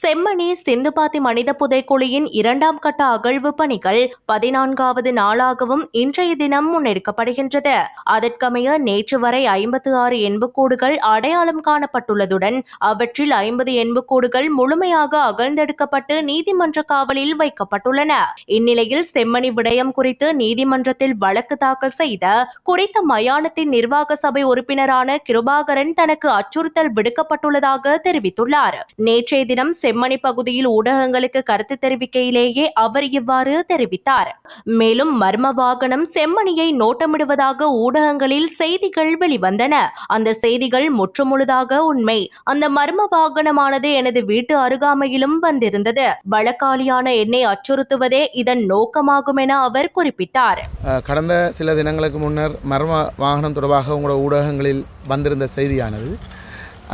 செம்மணி சிந்துபாத்தி மனித புதைக்குழியின் இரண்டாம் கட்ட அகழ்வு பணிகள் பதினான்காவது நாளாகவும் இன்றைய தினம் முன்னெடுக்கப்படுகின்றது. அதற்கமைய நேற்று வரை ஐம்பத்து ஆறு எண்புக்கூடுகள் அடையாளம் காணப்பட்டுள்ளதுடன் அவற்றில் ஐம்பது எண்புக்கூடுகள் முழுமையாக அகழ்ந்தெடுக்கப்பட்டு நீதிமன்ற காவலில் வைக்கப்பட்டுள்ளன. இந்நிலையில் செம்மணி விடயம் குறித்து நீதிமன்றத்தில் வழக்கு தாக்கல் செய்த குறித்த மயானத்தின் நிர்வாக சபை உறுப்பினரான கிருபாகரன் தனக்கு அச்சுறுத்தல் விடுக்கப்பட்டுள்ளதாக தெரிவித்துள்ளார். நேற்றைய தினம் ஜெர்மனி பகுதியில் ஊடகங்களுக்கு கருத்து தெரிவிக்கையிலேயே அவர் இவ்வாறு தெரிவித்தார். மேலும் மர்ம வாகனம் செம்மணியை நோட்டமிடுவதாக ஊடகங்களில் செய்திகள் வெளிவந்தன. அந்த செய்திகள் முற்றுமுழுதாக உண்மை. அந்த மர்ம வாகனமானது எனது வீட்டு அருகாமையிலும் வந்திருந்தது. வழக்காளியான என்னை அச்சுறுத்துவதே இதன் நோக்கமாகும் என அவர் குறிப்பிட்டார். கடந்த சில தினங்களுக்கு முன்னர் மர்ம வாகனம் தொடர்பாக உங்களோட ஊடகங்களில் வந்திருந்த செய்தியானது.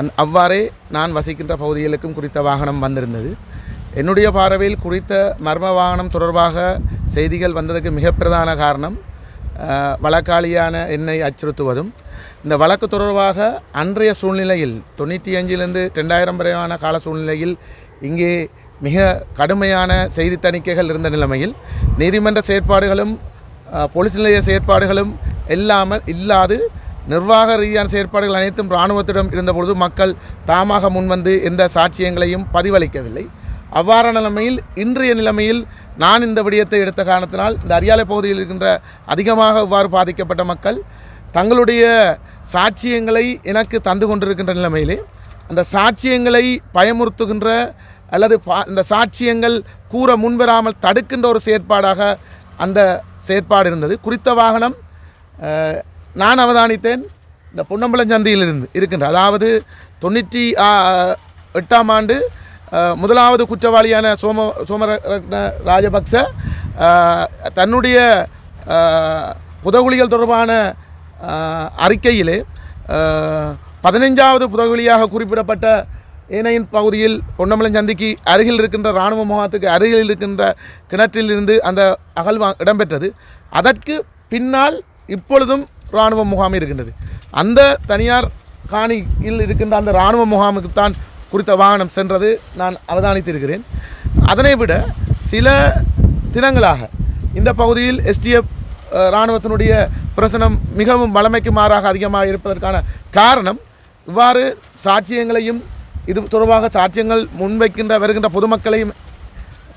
அந் அவ்வாறே நான் வசிக்கின்ற பகுதிகளுக்கும் குறித்த வாகனம் வந்திருந்தது. என்னுடைய பார்வையில் குறித்த மர்ம வாகனம் தொடர்பாக செய்திகள் வந்ததுக்கு மிக பிரதான காரணம் வழக்காளியான என்னை அச்சுறுத்துவதும் இந்த வழக்கு தொடர்பாக அன்றைய சூழ்நிலையில் தொண்ணூற்றி அஞ்சிலிருந்து ரெண்டாயிரம் வரையான கால சூழ்நிலையில் இங்கே மிக கடுமையான செய்தி தணிக்கைகள் இருந்த நிலைமையில் நீதிமன்ற செயற்பாடுகளும் போலீஸ் நிலைய செயற்பாடுகளும் இல்லாமல் இல்லாது நிர்வாக ரீதியான செயற்பாடுகள் அனைத்தும் இராணுவத்திடம் இருந்தபொழுது மக்கள் தாமாக முன்வந்து எந்த சாட்சியங்களையும் பதிவளிக்கவில்லை. அவ்வாறான நிலைமையில் இன்றைய நிலைமையில் நான் இந்த விடயத்தை எடுத்த காரணத்தினால் இந்த அரியாலை பகுதியில் இருக்கின்ற அதிகமாக இவ்வாறு பாதிக்கப்பட்ட மக்கள் தங்களுடைய சாட்சியங்களை எனக்கு தந்து கொண்டிருக்கின்ற நிலைமையிலே அந்த சாட்சியங்களை பயமுறுத்துகின்ற அல்லது பா- இந்த சாட்சியங்கள் கூற முன்வராமல் தடுக்கின்ற ஒரு செயற்பாடாக அந்த செயற்பாடு இருந்தது. குறித்த வாகனம் நான் அவதானித்தேன். இந்த பொன்னம்பலம் சந்தையில் இருந்து இருக்கின்ற அதாவது தொண்ணூற்றி எட்டாம் ஆண்டு முதலாவது குற்றவாளியான சோம சோமரத்ன ராஜபக்ச தன்னுடைய அஹ், புதகுலிகள் தொடர்பான அறிக்கையிலே பதினைஞ்சாவது புதகுலியாக குறிப்பிடப்பட்ட ஏனையின் பகுதியில் பொன்னமலம் சந்திக்கு அருகில் இருக்கின்ற இராணுவ முகாத்துக்கு அருகில் இருக்கின்ற கிணற்றில் இருந்து அந்த அகழ்வா இடம்பெற்றது. அதற்கு பின்னால் இப்பொழுதும் இராணுவ முகாம் இருக்கின்றது. அந்த தனியார் காணியில் இருக்கின்ற அந்த இராணுவ முகாமுக்குத்தான் குறித்த வாகனம் சென்றது நான் அவதானித்திருக்கிறேன். அதனை விட சில தினங்களாக இந்த பகுதியில் எஸ்டிஎஃப் இராணுவத்தினுடைய பிரசனம் மிகவும் வளமைக்கு மாறாக அதிகமாக இருப்பதற்கான காரணம் இவ்வாறு சாட்சியங்களையும் இது தொடர்பாக சாட்சியங்கள் முன்வைக்கின்ற வருகின்ற பொதுமக்களையும்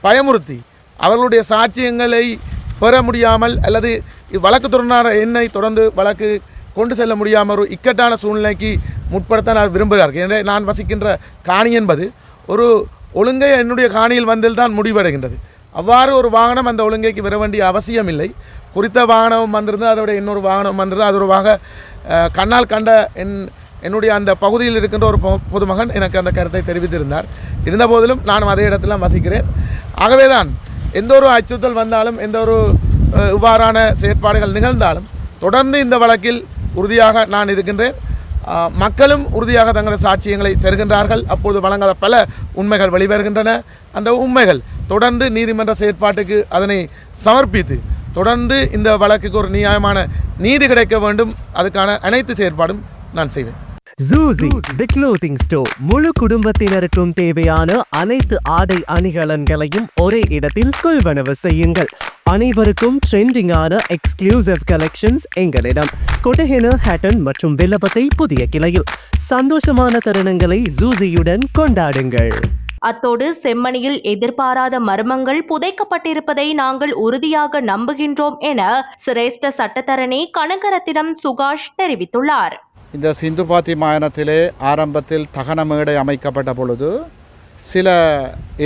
பயமுறுத்தி அவர்களுடைய சாட்சியங்களை பெற முடியாமல் அல்லது வழக்கு தொடர்னார் எண்ணை தொடர்ந்து வழக்கு கொண்டு செல்ல முடியாமல் ஒரு இக்கட்டான சூழ்நிலைக்கு முற்படுத்த நான் விரும்புகிறார்கள் எனவே நான் வசிக்கின்ற காணி என்பது ஒரு ஒழுங்கை என்னுடைய காணியில் வந்தில் தான் முடிவடைகின்றது. அவ்வாறு ஒரு வாகனம் அந்த ஒழுங்கைக்கு வர வேண்டிய அவசியம் இல்லை குறித்த வாகனம் வந்திருந்து அதோட இன்னொரு வாகனம் வந்திருந்து அது ஒருவாக கண்ணால் கண்ட என் என்னுடைய அந்த பகுதியில் இருக்கின்ற ஒரு பொ- பொதுமகன் எனக்கு அந்த கருத்தை தெரிவித்திருந்தார். இருந்தபோதிலும் நானும் அதே இடத்துல வசிக்கிறேன். ஆகவே தான் எந்த ஒரு அச்சுறுத்தல் வந்தாலும் எந்த ஒரு இவ்வாறான செயற்பாடுகள் நிகழ்ந்தாலும் தொடர்ந்து இந்த வழக்கில் உறுதியாக நான் இருக்கின்றேன். மக்களும் உறுதியாக தங்களது சாட்சியங்களை தருகின்றார்கள். அப்பொழுது வழங்காத பல உண்மைகள் வெளிவருகின்றன. அந்த உண்மைகள் தொடர்ந்து நீதிமன்ற செயற்பாட்டுக்கு அதனை சமர்ப்பித்து தொடர்ந்து இந்த வழக்குக்கு ஒரு நியாயமான நீதி கிடைக்க வேண்டும். அதுக்கான அனைத்து செயற்பாடும் நான் செய்வேன். ஜூசி தி க்ளோத்திங் ஸ்டோர் முழு குடும்பத்தினருக்கும் தேவையான அனைத்து ஆடை அணிகலன்களையும் ஒரே இடத்தில் கொள்வனவு செய்யுங்கள். அனைவருக்கும் ட்ரெண்டிங்கான எக்ஸ்க்ளூசிவ் கலெக்ஷன்ஸ் எங்களிடம். கொட்டஹென ஹேட்டன் மற்றும் வில்லபத்தை புதிய கிளையில். சந்தோஷமான தருணங்களை ஜூசியுடன் கொண்டாடுங்கள். அத்தோடு செம்மணியில் எதிர்பாராத மர்மங்கள் புதைக்கப்பட்டிருப்பதை நாங்கள் உறுதியாக நம்புகின்றோம் என சிரேஷ்ட சட்டத்தரணி கனகரத்திடம் சுகாஷ் தெரிவித்துள்ளார். இந்த சிந்துபாத்தி மாயனத்திலே ஆரம்பத்தில் தகன மேடை அமைக்கப்பட்ட பொழுது சில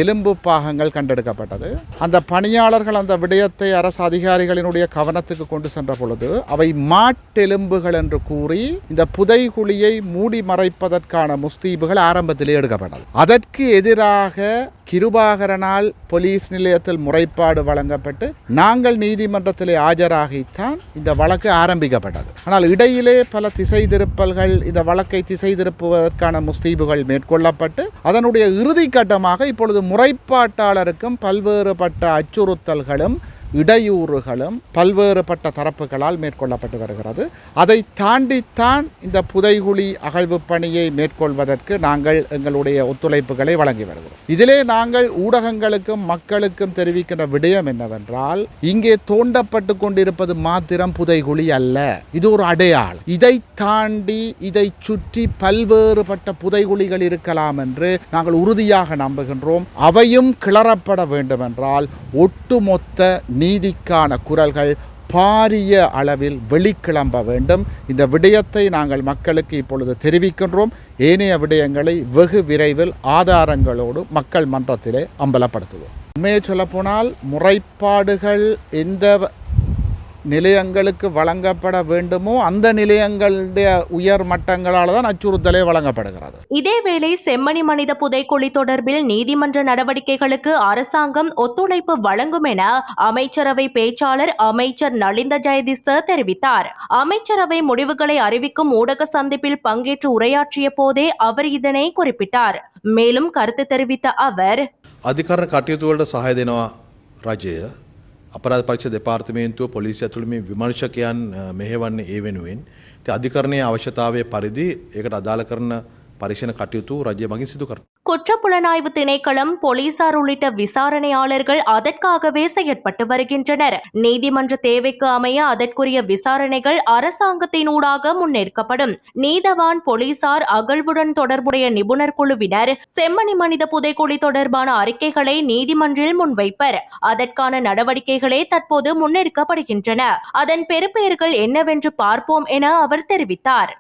எலும்பு பாகங்கள் கண்டெடுக்கப்பட்டது. அந்த பணியாளர்கள் அந்த விடயத்தை அரசு அதிகாரிகளினுடைய கவனத்துக்கு கொண்டு சென்ற பொழுது அவை மாட்டெலும்புகள் என்று கூறி இந்த புதைகுழியை மூடி மறைப்பதற்கான முஸ்தீபுகள் ஆரம்பத்திலே எடுக்கப்பட்டது. அதற்கு எதிராக கிருபாகரனால் போலீஸ் நிலையத்தில் முறைப்பாடு வழங்கப்பட்டு நாங்கள் நீதிமன்றத்திலே ஆஜராகித்தான் இந்த வழக்கு ஆரம்பிக்கப்பட்டது. ஆனால் இடையிலே பல திசை திருப்பல்கள் இந்த வழக்கை திசை திருப்புவதற்கான முஸ்தீபுகள் மேற்கொள்ளப்பட்டு அதனுடைய இறுதி கட்டமாக இப்பொழுது முறைப்பாட்டாளருக்கும் பல்வேறுபட்ட அச்சுறுத்தல்களும் இடையூறுகளும் பல்வேறுபட்ட தரப்புகளால் மேற்கொள்ளப்பட்டு வருகிறது. அதை தாண்டித்தான் இந்த புதைகுழி அகழ்வு பணியை மேற்கொள்வதற்கு நாங்கள் எங்களுடைய ஒத்துழைப்புகளை வழங்கி வருகிறோம். இதிலே நாங்கள் ஊடகங்களுக்கும் மக்களுக்கும் தெரிவிக்கின்ற விடயம் என்னவென்றால் இங்கே தோண்டப்பட்டு கொண்டிருப்பது மாத்திரம் புதைகுழி அல்ல இது ஒரு அடையாளம். இதை தாண்டி இதை சுற்றி பல்வேறுபட்ட புதைகுழிகள் இருக்கலாம் என்று நாங்கள் உறுதியாக நம்புகின்றோம். அவையும் கிளறப்பட வேண்டுமென்றால் ஒட்டுமொத்த நீதிக்கான குரல்கள் பாரிய அளவில் வெளிக்கிளம்ப வேண்டும். இந்த விடயத்தை நாங்கள் மக்களுக்கு இப்பொழுது தெரிவிக்கின்றோம். ஏனைய விடயங்களை வெகு விரைவில் ஆதாரங்களோடு மக்கள் மன்றத்திலே அம்பலப்படுத்துவோம். உண்மையை சொல்லப்போனால் முறைப்பாடுகள் எந்த நிலையங்களுக்கு வழங்கப்பட வேண்டுமோ அந்த நிலையங்களுடைய உயர் மட்டங்களால் தான் அச்சுறுத்தலே வழங்கப்படுகிறது. இதேவேளை செம்மணி மனித புதைக்குழி தொடர்பில் நீதிமன்ற நடவடிக்கைகளுக்கு அரசாங்கம் ஒத்துழைப்பு வழங்கும் என அமைச்சரவை பேச்சாளர் அமைச்சர் நலிந்த ஜெயதிச தெரிவித்தார். அமைச்சரவை முடிவுகளை அறிவிக்கும் ஊடக சந்திப்பில் பங்கேற்று உரையாற்றிய போதே அவர் இதனை குறிப்பிட்டார். மேலும் கருத்து தெரிவித்த அவர் அதிகார காட்டியத்துகள சகாய தினவா අපරාධ පක්ෂ දෙපාර්තමේන්තුව පොලිසිය ඇතුළු මේ විමර්ශකයන් අ, මෙහෙවන්නේ ඒ වෙනුවෙන්. ති අධිකරණය අවශ්‍යතාවය පරිදි ඒකට අදාළ කරන පරීක්ෂණ කටයුතු රජය මගින් සිදු කර. குற்றப்புலனாய்வு திணைக்களம் போலீசார் உள்ளிட்ட விசாரணையாளர்கள் அதற்காகவே செயற்பட்டு வருகின்றனர். நீதிமன்ற தேவைக்கு அமைய அதற்குரிய விசாரணைகள் அரசாங்கத்தினூடாக முன்னெடுக்கப்படும். நீதவான் போலீசார் அகழ்வுடன் தொடர்புடைய நிபுணர் குழுவினர் செம்மணி மனித புதைக்குழி தொடர்பான அறிக்கைகளை நீதிமன்றில் முன்வைப்பர். அதற்கான நடவடிக்கைகளே தற்போது முன்னெடுக்கப்படுகின்றன. அதன் பெறுபெயர்கள் என்னவென்று பார்ப்போம் என அவர் தெரிவித்தார்.